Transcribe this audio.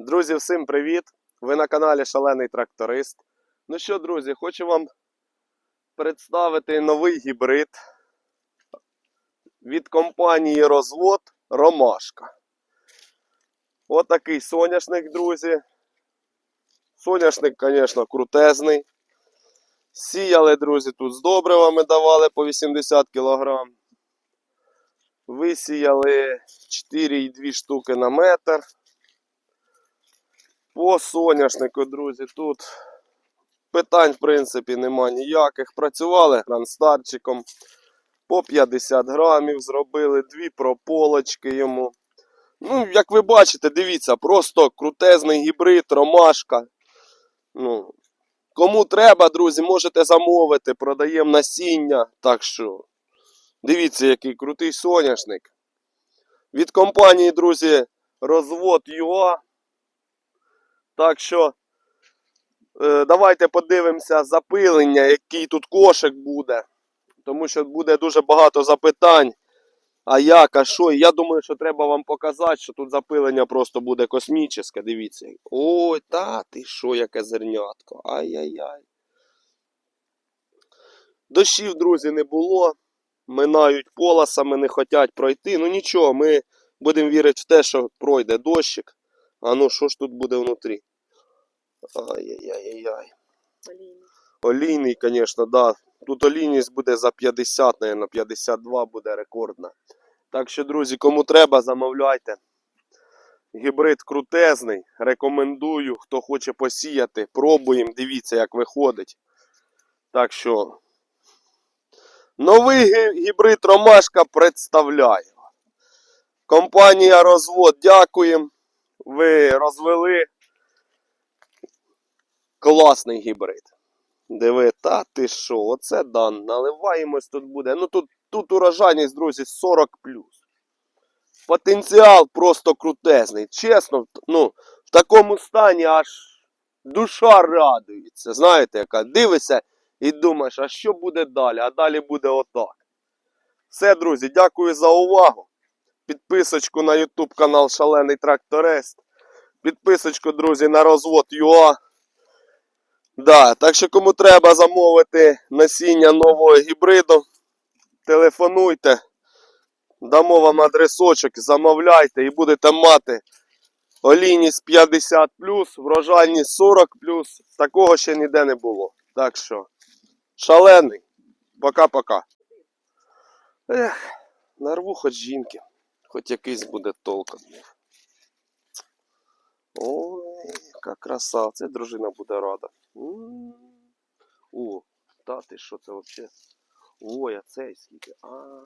Друзі, всім привіт! Ви на каналі Шалений Тракторист. Ну що, друзі, хочу вам представити новий гібрид від компанії Розвод Ромашка. Отакий соняшник, друзі. Соняшник, звісно, крутезний. Сіяли, друзі, тут з добривами давали по 80 кг. Висіяли 4,2 штуки на метр. По соняшнику, друзі, тут питань, в принципі, нема ніяких. Працювали гранстарчиком. По 50 грамів зробили дві прополочки йому. Ну, як ви бачите, дивіться, просто крутезний гібрид, ромашка. Ну, кому треба, друзі, можете замовити, продаємо насіння. Так що, дивіться, який крутий соняшник. Від компанії, друзі, розвод ЮА. Так що е, давайте подивимося запилення, який тут кошик буде. Тому що буде дуже багато запитань. А як, а що? Я думаю, що треба вам показати, що тут запилення просто буде космічне. Дивіться. Ой, та ти що, яке зернятко. Ай-яй-яй. Дощів, друзі, не було. Минають полосами, не хочуть пройти. Ну нічого, ми будемо вірити в те, що пройде дощик. А ну що ж тут буде внутрі? Ай-яй-яй-яй. Олійний. Олійний, звісно, да. Тут олійність буде за 50, наверное, 52 буде рекордна. Так що, друзі, кому треба, замовляйте. Гібрид крутезний. Рекомендую. Хто хоче посіяти, пробуємо. Дивіться, як виходить. Так що. Новий гібрид Ромашка представляє. Компанія Розвод, дякуємо. Ви розвели класний гібрид. Диви, та ти що, оце дан. Наливаємось тут буде. Ну тут, тут урожайність, друзі, 40 Потенціал просто крутезний. Чесно, ну, в такому стані аж душа радується. Знаєте, яка дивишся і думаєш, а що буде далі? А далі буде отак. Все, друзі, дякую за увагу. Підписочку на YouTube канал Шалений Тракторист. Підписочку, друзі, на розвод ЮА. Да, так що кому треба замовити насіння нового гібриду, телефонуйте, дамо вам адресочок, замовляйте і будете мати олійність 50 врожайність 40 Такого ще ніде не було. Так що, шалений. Пока-пока. Ех, нарву хоч жінки, хоч якийсь буде толк. від них. Ой, яка краса, це дружина буде рада. М. О, та ти що це взагалі? Ой, а цей скільки. А,